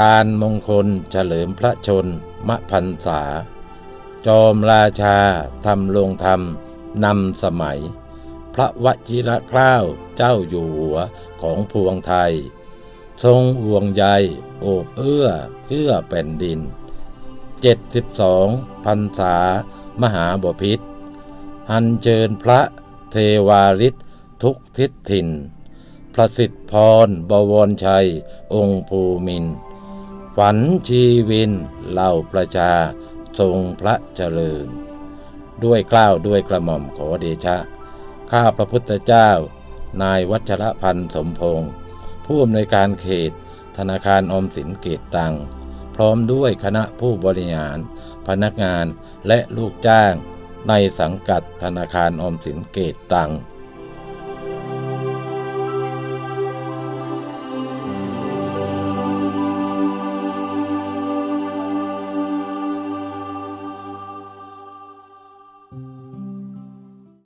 การมงคลเฉลิมพระชนมพรรษา จอมราชาทำลงธรรมนำสมัย พระวชิระเกล้าเจ้าอยู่หัวของพวงไทย ทรงห่วงใยโอบเอื้อเกื้อแผ่นดิน 72พรรษามหาบพิษอันเชิญพระเทวาริศทุกทิศถิ่น ประสิทธิพรบวรชัย องค์ภูมินทร์ ฝันชีวินเหล่าประชาทรงพระเจริญ ด้วยเกล้าวด้วยกระหม่อมขอเดชะ ข้าพระพุทธเจ้า นายวัชรพันธ์สมพงศ์ผู้อำนวยการเขต ธนาคารอมสินเกตตัง พร้อมด้วยคณะผู้บริหาร พนักงานและลูกจ้าง ในสังกัดธนาคารอมสินเกตตัง